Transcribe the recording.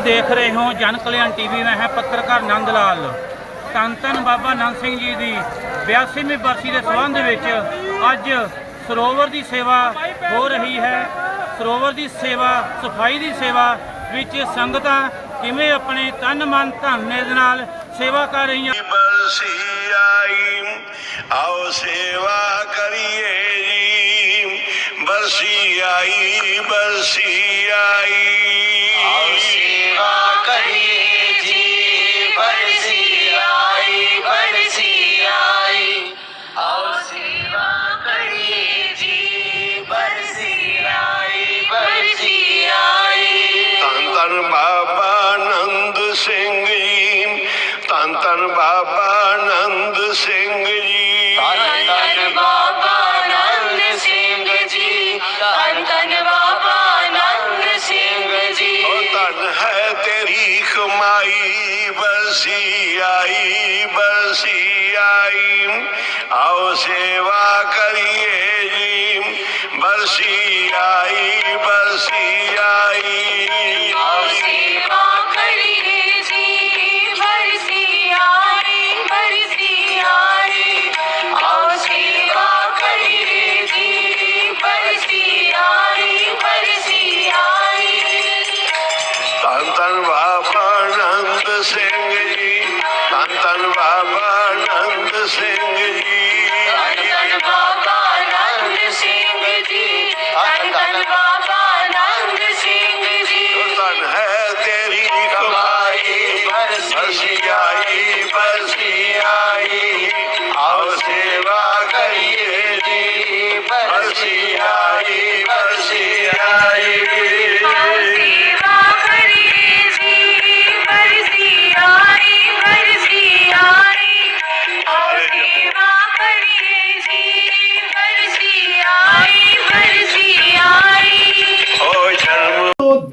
ਦੇਖ ਰਹੇ ਹੋ ਜਨ ਕਲਿਆਣ ਟੀਵੀ, ਮੈਂ ਹਾਂ ਪੱਤਰਕਾਰ ਨੰਦ ਲਾਲ। ਧੰਨ ਬਾਬਾ ਨੰਦ ਸਿੰਘ ਜੀ ਦੀ 82ਵੀਂ ਬਰਸੀ ਦੇ ਸੰਬੰਧ ਵਿੱਚ ਅੱਜ ਸਰੋਵਰ ਦੀ ਸੇਵਾ ਹੋ ਰਹੀ ਹੈ। ਸਰੋਵਰ ਦੀ ਸੇਵਾ, ਸਫ਼ਾਈ ਦੀ ਸੇਵਾ ਵਿੱਚ ਸੰਗਤਾਂ ਕਿਵੇਂ ਆਪਣੇ ਤਨ ਮਨ ਧਨ ਦੇ ਨਾਲ ਸੇਵਾ ਕਰ ਰਹੀਆਂ? ਬਰਸੀ ਆਈ, ਆਓ ਸੇਵਾ ਕਰੀਏ ਜੀ। ਬਰਸੀ ਆਈ ਬਰਸੀ ਆਈ। ਬਾਬਾ ਆਨੰਦ ਸਿੰਘ ਜੀ। ਧੰਨ ਧੰਨ ਬਾਬਾ ਆਨੰਦ ਸਿੰਘ ਜੀ। ਧੰਨ ਧੰਨ ਬਾਬਾ ਆਨੰਦ ਸਿੰਘ ਜੀ। ਧੰਨ ਧੰਨ ਬਾਬਾ ਆਨੰਦ ਸਿੰਘ ਜੀ। ਉਹ ਧਨ ਹੈ ਤੇਰੀ ਕਮਾਈ ਬਰਸੀ ਆਈ ਬਰਸੀ ਆਈ ਆਓ ਸੇਵਾ ਕਰੀਏ ਜੀ। ਬਰਸੀ ਆਈ ਬਰਸੀ ਆਈ ਸਿੰਘ ਜੀ ਧੰਨ ਧੰਨ ਬਾਬਾ ਆਨੰਦ ਸਿੰਘ ਜੀ ਧੰਨ ਧੰਨ ਬਾਬਾ ਆਨੰਦ ਸਿੰਘ ਜੀ ਧੰਨ ਧੰਨ ਬਾਬਾ ਆਨੰਦ ਸਿੰਘ ਜੀ ਧਨ ਹੈ ਤੇਰੀ ਕਮਾਈ ਬਰਸੀ ਆਈ ਬਰਸੀ ਆਈ ਆਓ ਸੇਵਾ ਕਰੀਏ ਜੀ ਬਰਸੀ ਆਈ